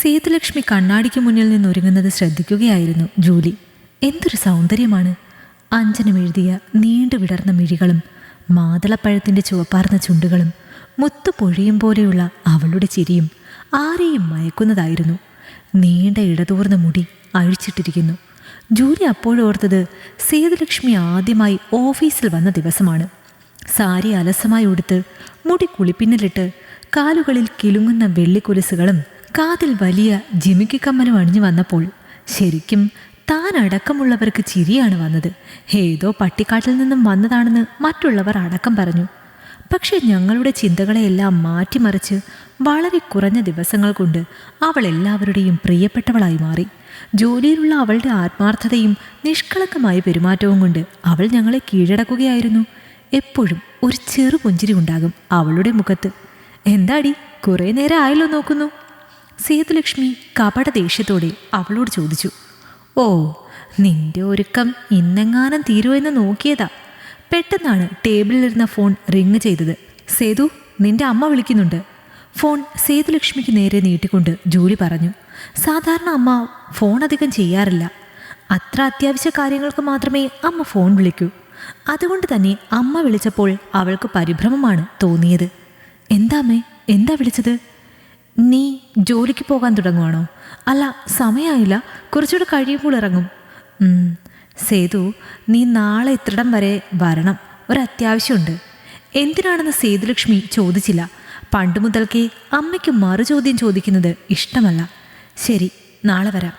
സേതുലക്ഷ്മി കണ്ണാടിക്ക് മുന്നിൽ നിന്ന് ഒരുങ്ങുന്നത് ശ്രദ്ധിക്കുകയായിരുന്നു ജൂലി. എന്തൊരു സൗന്ദര്യമാണ്. അഞ്ജനം എഴുതിയ നീണ്ടു വിടർന്ന മിഴികളും മാതളപ്പഴത്തിന്റെ ചുവപ്പാർന്ന ചുണ്ടുകളും മുത്തു പൊഴിയും പോലെയുള്ള അവളുടെ ചിരിയും ആരെയും മയക്കുന്നതായിരുന്നു. നീണ്ട ഇടതൂർന്ന മുടി അഴിച്ചിട്ടിരിക്കുന്നു. ജൂലി അപ്പോഴോർത്തത് സേതുലക്ഷ്മി ആദ്യമായി ഓഫീസിൽ വന്ന ദിവസമാണ്. സാരി അലസമായി ഉടുത്ത് മുടി കുളിപ്പിന്നലിട്ട് കാലുകളിൽ കിലുങ്ങുന്ന വെള്ളിക്കൊലുസുകളും കാതിൽ വലിയ ജിമിക്ക് കമ്മലും അണിഞ്ഞു വന്നപ്പോൾ ശരിക്കും താൻ അടക്കമുള്ളവർക്ക് ചിരിയാണ് വന്നത്. ഏതോ പട്ടിക്കാട്ടിൽ നിന്നും വന്നതാണെന്ന് മറ്റുള്ളവർ അടക്കം പറഞ്ഞു. പക്ഷെ ഞങ്ങളുടെ ചിന്തകളെയെല്ലാം മാറ്റിമറിച്ച് വളരെ കുറഞ്ഞ ദിവസങ്ങൾ കൊണ്ട് അവൾ എല്ലാവരുടെയും പ്രിയപ്പെട്ടവളായി മാറി. ജോലിയിലുള്ള അവളുടെ ആത്മാർത്ഥതയും നിഷ്കളങ്കമായ പെരുമാറ്റവും കൊണ്ട് അവൾ ഞങ്ങളെ കീഴടക്കുകയായിരുന്നു. എപ്പോഴും ഒരു ചെറു പുഞ്ചിരി ഉണ്ടാകും അവളുടെ മുഖത്ത്. എന്താടി കുറേ നേരം ആയല്ലോ നോക്കുന്നു. സേതുലക്ഷ്മി കപട ദേഷ്യത്തോടെ അവളോട് ചോദിച്ചു ഓ നിന്റെ ഒരുക്കം ഇന്നെങ്ങാനും തീരുമെന്ന് നോക്കിയതാ. പെട്ടെന്നാണ് ടേബിളിലിരുന്ന ഫോൺ റിങ് ചെയ്തത്. സേതു നിന്റെ അമ്മ വിളിക്കുന്നുണ്ട്. ഫോൺ സേതുലക്ഷ്മിക്ക് നേരെ നീട്ടിക്കൊണ്ട് ജൂലി പറഞ്ഞു സാധാരണ അമ്മ ഫോൺ അധികം ചെയ്യാറില്ല. അത്ര അത്യാവശ്യ കാര്യങ്ങൾക്ക് മാത്രമേ അമ്മ ഫോൺ വിളിക്കൂ. അതുകൊണ്ട് തന്നെ അമ്മ വിളിച്ചപ്പോൾ അവൾക്ക് പരിഭ്രമമാണ് തോന്നിയത്. എന്താമേ എന്താ വിളിച്ചത്? നീ ജോലിക്ക് പോകാൻ തുടങ്ങുവാണോ? അല്ല സമയമായില്ല. കുറച്ചുകൂടെ കഴിയുമ്പോൾ ഇറങ്ങും. സേതു നീ നാളെ ഇത്രടം വരെ വരണം? ഒരത്യാവശ്യമുണ്ട്. എന്തിനാണെന്ന് സേതുലക്ഷ്മി ചോദിച്ചില്ല. പണ്ട് മുതൽക്കേ അമ്മയ്ക്ക് മറു ചോദ്യം ചോദിക്കുന്നത് ഇഷ്ടമല്ല. ശരി നാളെ വരാം.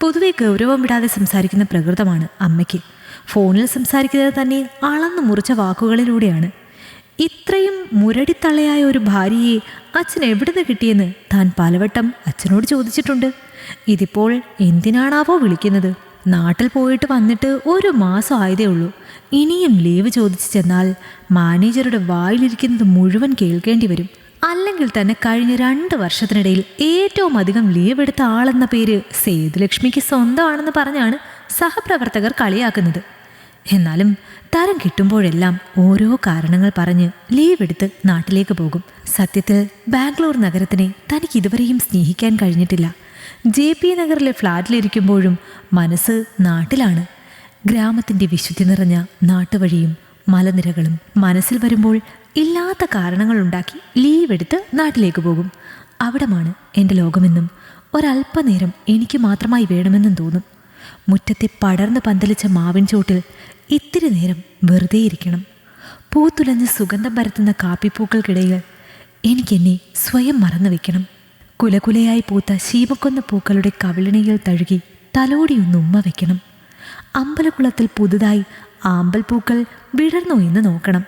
പൊതുവെ ഗൗരവം വിടാതെ സംസാരിക്കുന്ന പ്രകൃതമാണ് അമ്മയ്ക്ക്. ഫോണിൽ സംസാരിക്കുന്നത് തന്നെ അളന്നു മുറിച്ച വാക്കുകളിലൂടെയാണ്. ഇത്രയും മുരടിത്തള്ളയായ ഒരു ഭാര്യയെ അച്ഛൻ എവിടുന്ന് കിട്ടിയെന്ന് താൻ പലവട്ടം അച്ഛനോട് ചോദിച്ചിട്ടുണ്ട്. ഇതിപ്പോൾ എന്തിനാണാവോ വിളിക്കുന്നത്? നാട്ടിൽ പോയിട്ട് വന്നിട്ട് ഒരു മാസം ആയതേ ഉള്ളൂ. ഇനിയും ലീവ് ചോദിച്ചു ചെന്നാൽ മാനേജറുടെ വായിലിരിക്കുന്നത് മുഴുവൻ കേൾക്കേണ്ടി വരും. അല്ലെങ്കിൽ തന്നെ കഴിഞ്ഞ രണ്ട് വർഷത്തിനിടയിൽ ഏറ്റവും അധികം ലീവ് എടുത്ത ആളെന്ന പേര് സേതുലക്ഷ്മിക്ക് സ്വന്തമാണെന്ന് പറഞ്ഞാണ് സഹപ്രവർത്തകർ കളിയാക്കുന്നത്. എന്നാലും തരം കിട്ടുമ്പോഴെല്ലാം ഓരോ കാരണങ്ങൾ പറഞ്ഞ് ലീവ് എടുത്ത് നാട്ടിലേക്ക് പോകും. സത്യത്തിൽ ബാംഗ്ലൂർ നഗരത്തിനെ തനിക്ക് ഇതുവരെയും സ്നേഹിക്കാൻ കഴിഞ്ഞിട്ടില്ല. ജെ പി നഗറിലെ ഫ്ലാറ്റിലിരിക്കുമ്പോഴും മനസ്സ് നാട്ടിലാണ്. ഗ്രാമത്തിന്റെ വിശുദ്ധി നിറഞ്ഞ നാട്ടുവഴിയും മലനിരകളും മനസ്സിൽ വരുമ്പോൾ ഇല്ലാത്ത കാരണങ്ങളുണ്ടാക്കി ലീവ് എടുത്ത് നാട്ടിലേക്ക് പോകും. അവിടമാണ് എന്റെ ലോകമെന്നും ഒരല്പനേരം എനിക്ക് മാത്രമായി വേണമെന്നും തോന്നും. മുറ്റത്തെ പടർന്ന് പന്തലിച്ച മാവിൻ ചോട്ടിൽ ഇത്തിരി നേരം വെറുതെ ഇരിക്കണം. പൂത്തുലഞ്ഞ് സുഗന്ധം പരത്തുന്ന കാപ്പിപ്പൂക്കൾക്കിടയിൽ എനിക്കെന്നെ സ്വയം മറന്നു വെക്കണം. കുലകുലയായി പൂത്ത ശീമക്കൊന്ന പൂക്കളുടെ കവിളിണിയിൽ തഴുകി തലോടിയൊന്ന് ഉമ്മ വെക്കണം. അമ്പലക്കുളത്തിൽ പുതുതായി ആമ്പൽ പൂക്കൾ വിടർന്നു എന്ന് നോക്കണം.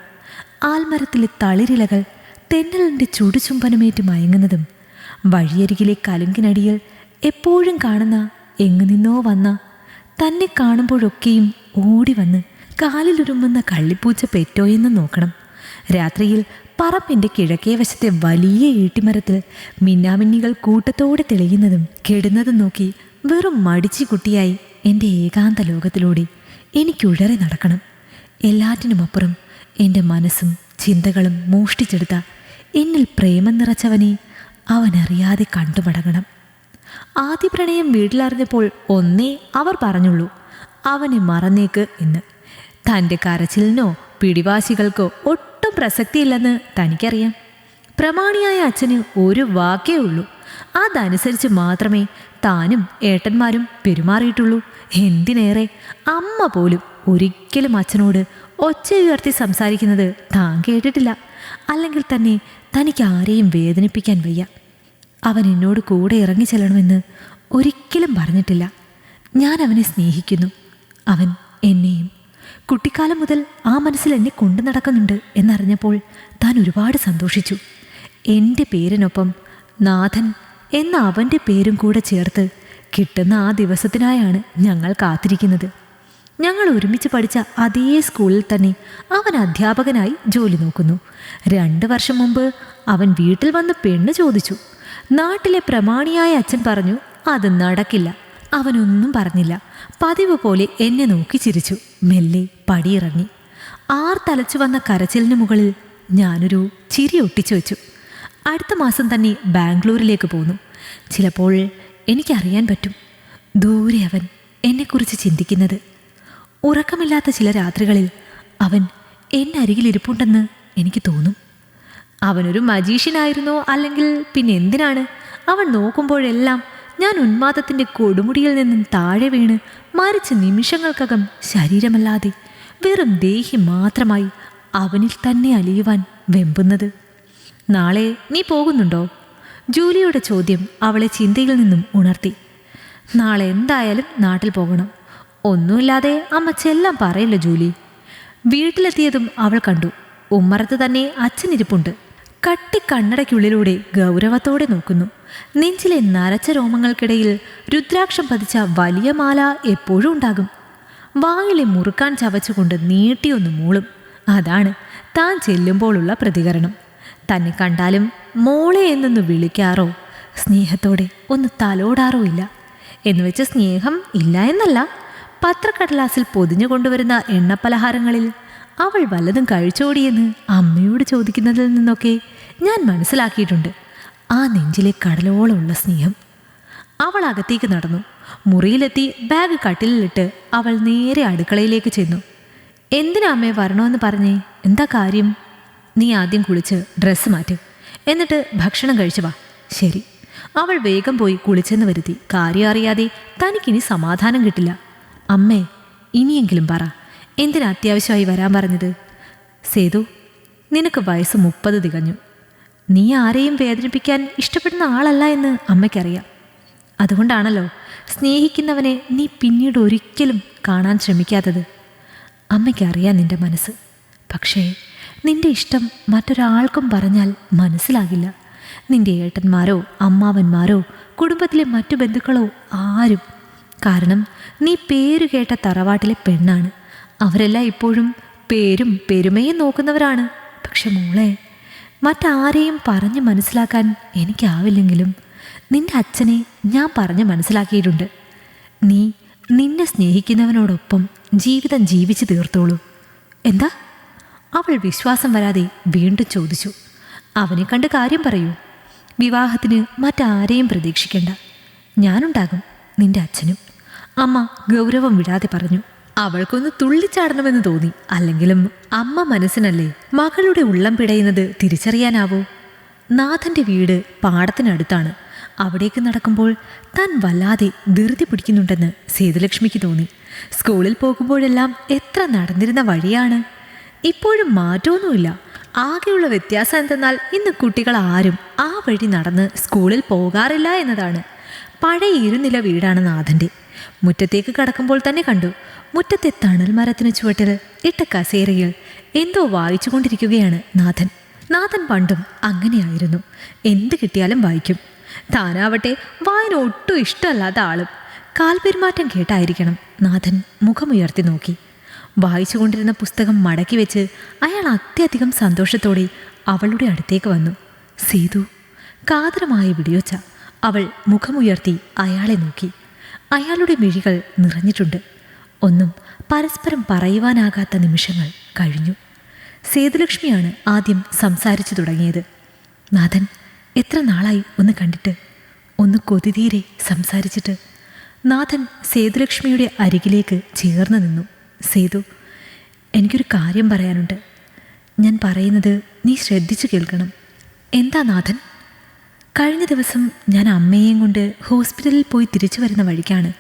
ആൽമരത്തിലെ തളിരിലകൾ തെന്നലിന്റെ ചുടുചുംബനമേറ്റ് മയങ്ങുന്നതും വഴിയരികിലെ കലുങ്കിനടിയിൽ എപ്പോഴും കാണുന്ന എങ്ങു നിന്നോ വന്ന തന്നെ കാണുമ്പോഴൊക്കെയും ഓടി വന്ന് കാലിലുരുമ്പുന്ന കള്ളിപ്പൂച്ച പെറ്റോയെന്ന് നോക്കണം. രാത്രിയിൽ പറമ്പിന്റെ കിഴക്കേ വശത്തെ വലിയ ഈട്ടിമരത്തിൽ മിന്നാമിന്നികൾ കൂട്ടത്തോടെ തെളിയുന്നതും കെടുന്നതും നോക്കി വെറും മടിച്ചു കുട്ടിയായി എന്റെ ഏകാന്ത ലോകത്തിലൂടെ എനിക്കുഴറി നടക്കണം. എല്ലാറ്റിനുമപ്പുറം എന്റെ മനസ്സും ചിന്തകളും മോഷ്ടിച്ചെടുത്ത എന്നിൽ പ്രേമം നിറച്ചവനെ അവനറിയാതെ കണ്ടുമടങ്ങണം. ആദ്യ പ്രണയം വീട്ടിലറിഞ്ഞപ്പോൾ ഒന്നേ അവർ പറഞ്ഞുള്ളൂ അവനെ മറന്നേക്ക് എന്ന്. തന്റെ കരച്ചിലിനോ പിടിവാശികൾക്കോ ഒട്ടും പ്രസക്തിയില്ലെന്ന് തനിക്കറിയാം. പ്രമാണിയായ അച്ഛന് ഒരു വാക്കേ ഉള്ളൂ. അതനുസരിച്ച് മാത്രമേ താനും ഏട്ടന്മാരും പെരുമാറിയിട്ടുള്ളൂ. എന്തിനേറെ അമ്മ പോലും ഒരിക്കലും അച്ഛനോട് ഒച്ച ഉയർത്തി സംസാരിക്കുന്നത് താൻ കേട്ടിട്ടില്ല. അല്ലെങ്കിൽ തന്നെ തനിക്ക് ആരെയും വേദനിപ്പിക്കാൻ വയ്യ. അവൻ എന്നോട് കൂടെ ഇറങ്ങി ചെല്ലണമെന്ന് ഒരിക്കലും പറഞ്ഞിട്ടില്ല. ഞാൻ അവനെ സ്നേഹിക്കുന്നു. അവൻ എന്നെയും കുട്ടിക്കാലം മുതൽ ആ മനസ്സിൽ എന്നെ കൊണ്ടു നടക്കുന്നുണ്ട് എന്നറിഞ്ഞപ്പോൾ താൻ ഒരുപാട് സന്തോഷിച്ചു. എന്റെ പേരിനൊപ്പം നാഥൻ എന്ന അവന്റെ പേരും കൂടെ ചേർത്ത് കിട്ടുന്ന ആ ദിവസത്തിനായാണ് ഞങ്ങൾ കാത്തിരിക്കുന്നത്. ഞങ്ങൾ ഒരുമിച്ച് പഠിച്ച അതേ സ്കൂളിൽ തന്നെ അവൻ അധ്യാപകനായി ജോലി നോക്കുന്നു. രണ്ട് വർഷം മുമ്പ് അവൻ വീട്ടിൽ വന്ന് പെണ്ണ് ചോദിച്ചു. നാട്ടിലെ പ്രമാണിയായ അച്ഛൻ പറഞ്ഞു അത് നടക്കില്ല. അവനൊന്നും പറഞ്ഞില്ല. പതിവ് പോലെ എന്നെ നോക്കി ചിരിച്ചു. മെല്ലെ പടിയിറങ്ങി. ആർ തലച്ചു വന്ന കരച്ചിലിന് മുകളിൽ ഞാനൊരു ചിരി ഒട്ടിച്ചു വെച്ചു. അടുത്ത മാസം തന്നെ ബാംഗ്ലൂരിലേക്ക് പോന്നു. ചിലപ്പോൾ എനിക്കറിയാൻ പറ്റും. ദൂരെ അവൻ എന്നെക്കുറിച്ച് ചിന്തിക്കുന്നത്. ഉറക്കമില്ലാത്ത ചില രാത്രികളിൽ അവൻ എന്നെ അരികിലിരിപ്പുണ്ടെന്ന് എനിക്ക് തോന്നും. അവനൊരു മജീഷ്യനായിരുന്നോ അല്ലെങ്കിൽ പിന്നെ എന്തിനാണ്? അവൻ നോക്കുമ്പോഴെല്ലാം ഞാൻ ഉന്മാദത്തിന്റെ കൊടുമുടിയിൽ നിന്നും താഴെ വീണ് മരിച്ച നിമിഷങ്ങൾക്കകം ശരീരമല്ലാതെ വെറും ദേഹി മാത്രമായി അവനിൽ തന്നെ അലിയുവാൻ വെമ്പുന്നത്. നാളെ നീ പോകുന്നുണ്ടോ? ജൂലിയുടെ ചോദ്യം അവളെ ചിന്തയിൽ നിന്നും ഉണർത്തി. നാളെ എന്തായാലും നാട്ടിൽ പോകണം. ഒന്നുമില്ലാതെ അമ്മ ചെല്ലാം പറയില്ല ജൂലി. വീട്ടിലെത്തിയതും അവൾ കണ്ടു. ഉമ്മറത്ത് തന്നെ അച്ഛനിരിപ്പുണ്ട്. കട്ടി കണ്ണടയ്ക്കുള്ളിലൂടെ ഗൗരവത്തോടെ നോക്കുന്നു. നെഞ്ചിലെ നരച്ച രോമങ്ങൾക്കിടയിൽ രുദ്രാക്ഷം പതിച്ച വലിയ മാല എപ്പോഴും ഉണ്ടാകും. വായിലെ മുറുക്കാൻ ചവച്ചുകൊണ്ട് നീട്ടിയൊന്ന് മൂളും. അതാണ് താൻ ചെല്ലുമ്പോഴുള്ള പ്രതികരണം. തന്നെ കണ്ടാലും മോളെ എന്നൊന്ന് വിളിക്കാറോ? സ്നേഹത്തോടെ ഒന്ന് തലോടാറോ ഇല്ല. എന്നുവെച്ച് സ്നേഹം ഇല്ല എന്നല്ല. പത്രക്കടലാസിൽ പൊതിഞ്ഞു കൊണ്ടുവരുന്ന എണ്ണപ്പലഹാരങ്ങളിൽ അവൾ വല്ലതും കഴിച്ചോടിയെന്ന് അമ്മയോട് ചോദിക്കുന്നതിൽ നിന്നൊക്കെ ഞാൻ മനസ്സിലാക്കിയിട്ടുണ്ട്. ആ നെഞ്ചിലെ കടലോളമുള്ള സ്നേഹം. അവൾ അകത്തേക്ക് നടന്നു. മുറിയിലെത്തി ബാഗ് കട്ടിലിലിട്ട് അവൾ നേരെ അടുക്കളയിലേക്ക് ചെന്നു. എന്തിനാ അമ്മയെ വരണമെന്ന് പറഞ്ഞേ? എന്താ കാര്യം? നീ ആദ്യം കുളിച്ച് ഡ്രസ്സ് മാറ്റ്. എന്നിട്ട് ഭക്ഷണം കഴിച്ചു വാ. ശരി. അവൾ വേഗം പോയി കുളിച്ചെന്ന് വരുത്തി. കാര്യം അറിയാതെ തനിക്കിനി സമാധാനം കിട്ടില്ല. അമ്മേ ഇനിയെങ്കിലും പറ. എന്തിനാ അത്യാവശ്യമായി വരാൻ പറഞ്ഞത്? സേതു നിനക്ക് വയസ്സ് മുപ്പത് തികഞ്ഞു. നീ ആരെയും വേദനിപ്പിക്കാൻ ഇഷ്ടപ്പെടുന്ന ആളല്ല എന്ന് അമ്മയ്ക്കറിയാം. അതുകൊണ്ടാണല്ലോ സ്നേഹിക്കുന്നവനെ നീ പിന്നീട് ഒരിക്കലും കാണാൻ ശ്രമിക്കാത്തത്. അമ്മയ്ക്കറിയാം നിന്റെ മനസ്സ്. പക്ഷേ നിന്റെ ഇഷ്ടം മറ്റൊരാൾക്കും പറഞ്ഞാൽ മനസ്സിലാകില്ല. നിന്റെ ഏട്ടന്മാരോ അമ്മാവന്മാരോ കുടുംബത്തിലെ മറ്റു ബന്ധുക്കളോ ആരും. കാരണം നീ പേര് കേട്ട തറവാട്ടിലെ പെണ്ണാണ്. അവരെല്ലാം ഇപ്പോഴും പേരും പെരുമയും നോക്കുന്നവരാണ്. പക്ഷെ മോളെ മറ്റാരെയും പറഞ്ഞ് മനസ്സിലാക്കാൻ എനിക്കാവില്ലെങ്കിലും നിന്റെ അച്ഛനെ ഞാൻ പറഞ്ഞ് മനസ്സിലാക്കിയിട്ടുണ്ട്. നീ നിന്നെ സ്നേഹിക്കുന്നവനോടൊപ്പം ജീവിതം ജീവിച്ചു തീർത്തോളൂ. എന്താ? അവൾ വിശ്വാസം വരാതെ വീണ്ടും ചോദിച്ചു. അവനെ കണ്ട് കാര്യം പറയൂ. വിവാഹത്തിന് മറ്റാരെയും പ്രതീക്ഷിക്കേണ്ട. ഞാനുണ്ടാകും നിന്റെ അച്ഛനും. അമ്മ ഗൗരവം വിടാതെ പറഞ്ഞു. അവൾക്കൊന്ന് തുള്ളിച്ചാടണമെന്ന് തോന്നി. അല്ലെങ്കിലും അമ്മ മനസ്സിനല്ലേ മകളുടെ ഉള്ളം പിടയുന്നത് തിരിച്ചറിയാനാവോ. നാഥന്റെ വീട് പാടത്തിനടുത്താണ്. അവിടേക്ക് നടക്കുമ്പോൾ താൻ വല്ലാതെ ധൃതി പിടിക്കുന്നുണ്ടെന്ന് സേതുലക്ഷ്മിക്ക് തോന്നി. സ്കൂളിൽ പോകുമ്പോഴെല്ലാം എത്ര നടന്നിരുന്ന വഴിയാണ്? ഇപ്പോഴും മാറ്റമൊന്നുമില്ല. ആകെയുള്ള വ്യത്യാസം എന്തെന്നാൽ ഇന്ന് കുട്ടികൾ ആരും ആ വഴി നടന്ന് സ്കൂളിൽ പോകാറില്ല എന്നതാണ്. പഴയ ഇരുനില വീടാണ് നാഥന്റെ മുറ്റത്തേക്ക് കടക്കുമ്പോൾ തന്നെ കണ്ടു. മുറ്റത്തെ തണൽ മരത്തിന് ചുവട്ടിൽ ഇട്ട കസേരയിൽ എന്തോ വായിച്ചുകൊണ്ടിരിക്കുകയാണ് നാഥൻ. നാഥൻ പണ്ടും അങ്ങനെയായിരുന്നു. എന്ത് കിട്ടിയാലും വായിക്കും. താനാവട്ടെ വായന ഒട്ടും ഇഷ്ടമല്ലാത്ത ആളും. കാൽപെരുമാറ്റം കേട്ടായിരിക്കണം. നാഥൻ മുഖമുയർത്തി നോക്കി. വായിച്ചുകൊണ്ടിരുന്ന പുസ്തകം മടക്കി വെച്ച് അയാൾ അത്യധികം സന്തോഷത്തോടെ അവളുടെ അടുത്തേക്ക് വന്നു. സീതു കാതരമായ വിടിയോച്ച അവൾ മുഖമുയർത്തി അയാളെ നോക്കി. അയാളുടെ മിഴികൾ നിറഞ്ഞിട്ടുണ്ട്. ഒന്നും പരസ്പരം പറയുവാനാകാത്ത നിമിഷങ്ങൾ കഴിഞ്ഞു. സേതുലക്ഷ്മിയാണ് ആദ്യം സംസാരിച്ചു തുടങ്ങിയത്. നാഥൻ എത്ര നാളായി ഒന്ന് കണ്ടിട്ട്? ഒന്ന് കൊതിതീരെ സംസാരിച്ചിട്ട്. നാഥൻ സേതുലക്ഷ്മിയുടെ അരികിലേക്ക് ചേർന്ന് നിന്നു. സേതു എനിക്കൊരു കാര്യം പറയാനുണ്ട്. ഞാൻ പറയുന്നത് നീ ശ്രദ്ധിച്ചു കേൾക്കണം. എന്താ നാഥൻ? കഴിഞ്ഞ ദിവസം ഞാൻ അമ്മയെയും കൊണ്ട് ഹോസ്പിറ്റലിൽ പോയി തിരിച്ചു വരുന്ന വഴിക്കാണ്.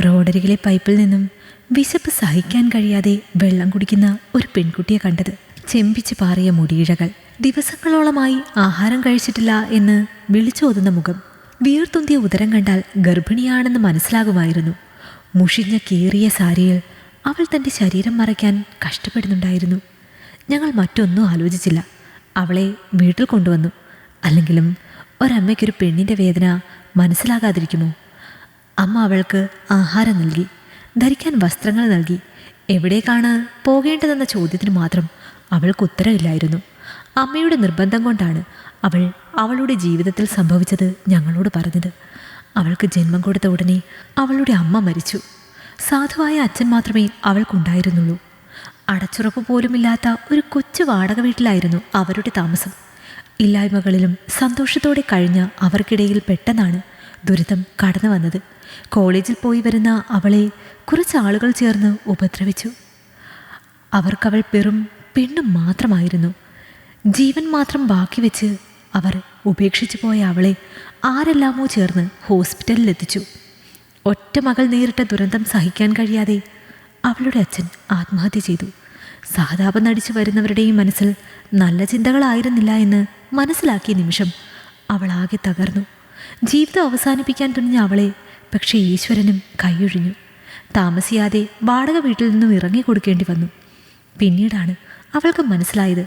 റോഡരികിലെ പൈപ്പിൽ നിന്നും വിശപ്പ് സഹിക്കാൻ കഴിയാതെ വെള്ളം കുടിക്കുന്ന ഒരു പെൺകുട്ടിയെ കണ്ടത് ചെമ്പിച്ച് പാറിയ മുടിയിഴകൾ. ദിവസങ്ങളോളമായി ആഹാരം കഴിച്ചിട്ടില്ല എന്ന് വിളിച്ചോതുന്ന മുഖം. വിയർത്തുന്തിയ ഉദരം കണ്ടാൽ ഗർഭിണിയാണെന്ന് മനസ്സിലാകുമായിരുന്നു. മുഷിഞ്ഞ കീറിയ സാരിയിൽ അവൾ തന്റെ ശരീരം മറയ്ക്കാൻ കഷ്ടപ്പെടുന്നുണ്ടായിരുന്നു. ഞങ്ങൾ മറ്റൊന്നും ആലോചിച്ചില്ല. അവളെ വീട്ടിൽ കൊണ്ടുവന്നു. അല്ലെങ്കിലും ഒരമ്മയ്ക്കൊരു പെണ്ണിന്റെ വേദന മനസ്സിലാകാതിരിക്കുമോ? അമ്മ അവൾക്ക് ആഹാരം നൽകി. ധരിക്കാൻ വസ്ത്രങ്ങൾ നൽകി. എവിടേക്കാണ് പോകേണ്ടതെന്ന ചോദ്യത്തിന് മാത്രം അവൾക്ക് ഉത്തരവില്ലായിരുന്നു അമ്മയുടെ നിർബന്ധം കൊണ്ടാണ് അവൾ അവളുടെ ജീവിതത്തിൽ സംഭവിച്ചത് ഞങ്ങളോട് പറഞ്ഞത്. അവൾക്ക് ജന്മം കൊടുത്ത ഉടനെ അവളുടെ അമ്മ മരിച്ചു. സാധുവായ അച്ഛൻ മാത്രമേ അവൾക്കുണ്ടായിരുന്നുള്ളൂ. അടച്ചുറപ്പ് പോലുമില്ലാത്ത ഒരു കൊച്ചു വാടക വീട്ടിലായിരുന്നു അവരുടെ താമസം. ഇല്ലായ്മകളിലും സന്തോഷത്തോടെ കഴിഞ്ഞ അവർക്കിടയിൽ പെട്ടെന്നാണ് ദുരിതം കടന്നു വന്നത് കോളേജിൽ പോയി വരുന്ന അവളെ കുറച്ച് ആളുകൾ ചേർന്ന് ഉപദ്രവിച്ചു. അവർക്കവൾ വെറും പെണ്ണും മാത്രമായിരുന്നു. ജീവൻ മാത്രം ബാക്കി വെച്ച് അവർ ഉപേക്ഷിച്ചു പോയ അവളെ ആരെല്ലാമോ ചേർന്ന് ഹോസ്പിറ്റലിലെത്തിച്ചു. ഒറ്റ മകൾ നേരിട്ട ദുരന്തം സഹിക്കാൻ കഴിയാതെ അവളുടെ അച്ഛൻ ആത്മഹത്യ ചെയ്തു. സഹതാപം നടിച്ചു വരുന്നവരുടെയും മനസ്സിൽ നല്ല ചിന്തകളായിരുന്നില്ല എന്ന് മനസ്സിലാക്കിയ നിമിഷം അവൾ ആകെ തകർന്നു. ജീവിതം അവസാനിപ്പിക്കാൻ തുനിഞ്ഞ അവളെ പക്ഷേ ഈശ്വരനും കൈയൊഴിഞ്ഞു. താമസിയാതെ വാടക വീട്ടിൽ നിന്നും ഇറങ്ങി ഇറങ്ങിക്കൊടുക്കേണ്ടി വന്നു. പിന്നീടാണ് അവൾക്ക് മനസ്സിലായത്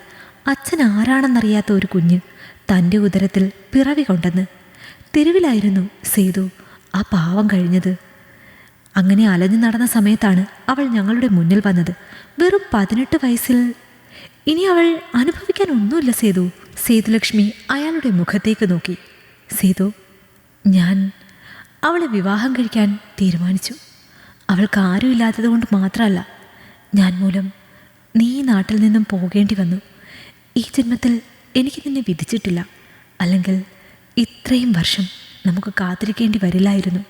അച്ഛൻ ആരാണെന്നറിയാത്ത ഒരു കുഞ്ഞ് തന്റെ ഉദരത്തിൽ പിറവി കൊണ്ടെന്ന്. തെരുവിലായിരുന്നു സേതു ആ പാവം കഴിഞ്ഞത്. അങ്ങനെ അലഞ്ഞു നടന്ന സമയത്താണ് അവൾ ഞങ്ങളുടെ മുന്നിൽ വന്നത്. വെറും പതിനെട്ട് വയസ്സിൽ. ഇനി അവൾ അനുഭവിക്കാൻ ഒന്നുമില്ല സേതു. സേതുലക്ഷ്മി അയാളുടെ മുഖത്തേക്ക് നോക്കി. സേതു ഞാൻ അവളെ വിവാഹം കഴിക്കാൻ തീരുമാനിച്ചു. അവൾക്ക് ആരുമില്ലാത്തത് കൊണ്ട് മാത്രമല്ല ഞാൻ മൂലം നീ നാട്ടിൽ നിന്നും പോകേണ്ടി വന്നു. ഈ ജന്മത്തിൽ എനിക്ക് നിന്നെ വിധിച്ചിട്ടില്ല. അല്ലെങ്കിൽ ഇത്രയും വർഷം നമുക്ക് കാത്തിരിക്കേണ്ടി വരില്ലായിരുന്നു.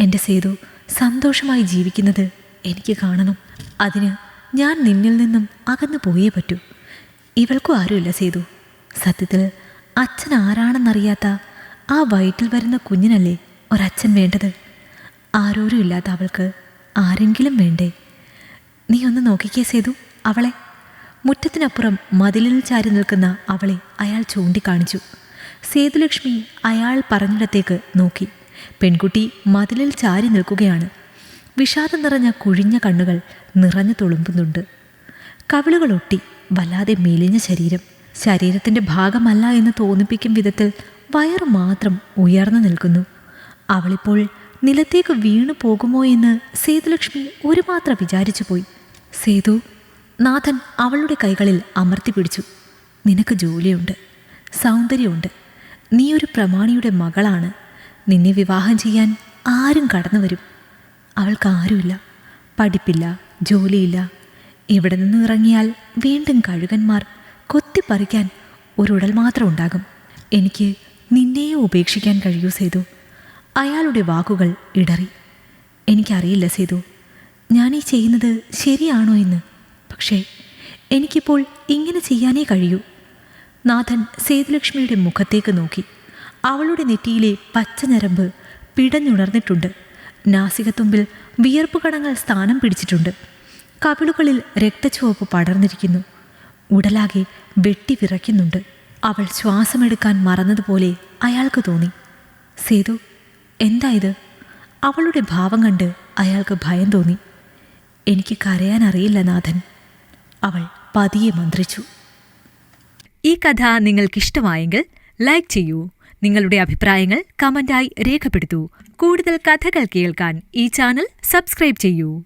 എന്റെ സേതു സന്തോഷമായി ജീവിക്കുന്നത് എനിക്ക് കാണണം. അതിന് ഞാൻ നിന്നിൽ നിന്നും അകന്നു പോയേ പറ്റൂ. ഇവൾക്കും ആരുമില്ല സേതു. സത്യത്തിൽ അച്ഛൻ ആരാണെന്നറിയാത്ത ആ വയറ്റിൽ വരുന്ന കുഞ്ഞിനല്ലേ ഒരച്ഛൻ വേണ്ടത്. ആരോരും ഇല്ലാത്ത അവൾക്ക് ആരെങ്കിലും വേണ്ടേ? നീ ഒന്ന് നോക്കിക്കേ സേതു അവളെ. മുറ്റത്തിനപ്പുറം മതിലിൽ ചാരി നിൽക്കുന്ന അവളെ അയാൾ ചൂണ്ടിക്കാണിച്ചു. സേതുലക്ഷ്മി അയാൾ പറഞ്ഞിടത്തേക്ക് നോക്കി. പെൺകുട്ടി മതിലിൽ ചാരി നിൽക്കുകയാണ്. വിഷാദം നിറഞ്ഞ കുഴിഞ്ഞ കണ്ണുകൾ നിറഞ്ഞു തുളുമ്പുന്നുണ്ട്. കവിളുകൾ ഒട്ടി വല്ലാതെ മെലിഞ്ഞ ശരീരം. ശരീരത്തിന്റെ ഭാഗമല്ല എന്ന് തോന്നിപ്പിക്കും വിധത്തിൽ വയറ് മാത്രം ഉയർന്നു നിൽക്കുന്നു. അവളിപ്പോൾ നിലത്തേക്ക് വീണു പോകുമോ എന്ന് സേതുലക്ഷ്മി ഒരു മാത്രം വിചാരിച്ചു പോയി. സേതു നാഥൻ അവളുടെ കൈകളിൽ അമർത്തി പിടിച്ചു. നിനക്ക് ജോലിയുണ്ട് സൗന്ദര്യമുണ്ട്. നീ ഒരു പ്രമാണിയുടെ മകളാണ്. നിന്നെ വിവാഹം ചെയ്യാൻ ആരും കടന്നു വരും. അവൾക്ക് ആരുമില്ല പഠിപ്പില്ല ജോലിയില്ല. ഇവിടെ നിന്ന് ഇറങ്ങിയാൽ വീണ്ടും കഴുകന്മാർ കൊത്തിപ്പറിക്കാൻ ഒരുടൽ മാത്രം ഉണ്ടാകും. എനിക്ക് നിന്നെയും ഉപേക്ഷിക്കാൻ കഴിയൂ സേതു. അയാളുടെ വാക്കുകൾ ഇടറി. എനിക്കറിയില്ല സേതു ഞാൻ ഈ ചെയ്യുന്നത് ശരിയാണോ എന്ന്. പക്ഷേ എനിക്കിപ്പോൾ ഇങ്ങനെ ചെയ്യാനേ കഴിയൂ. നാഥൻ സേതുലക്ഷ്മിയുടെ മുഖത്തേക്ക് നോക്കി. അവളുടെ നെറ്റിയിലെ പച്ച ഞരമ്പ് പിടഞ്ഞുണർന്നിട്ടുണ്ട്. നാസികത്തുമ്പിൽ വിയർപ്പ് കണങ്ങൾ സ്ഥാനം പിടിച്ചിട്ടുണ്ട്. കവിളുകളിൽ രക്തച്ചുവപ്പ് പടർന്നിരിക്കുന്നു. ഉടലാകെ വെട്ടി വിറയ്ക്കുന്നുണ്ട്. അവൾ ശ്വാസമെടുക്കാൻ മറന്നതുപോലെ അയാൾക്ക് തോന്നി. സേതു എന്താ ഇത്? അവളുടെ ഭാവം കണ്ട് അയാൾക്ക് ഭയം തോന്നി. എനിക്ക് കരയാൻ അറിയില്ല നാഥൻ. അവൾ പതിയെ മന്ത്രിച്ചു. ഈ കഥ നിങ്ങൾക്കിഷ്ടമായെങ്കിൽ ലൈക്ക് ചെയ്യൂ. നിങ്ങളുടെ അഭിപ്രായങ്ങൾ കമന്റായി രേഖപ്പെടുത്തൂ. കൂടുതൽ കഥകൾ കേൾക്കാൻ ഈ ചാനൽ സബ്സ്ക്രൈബ് ചെയ്യൂ.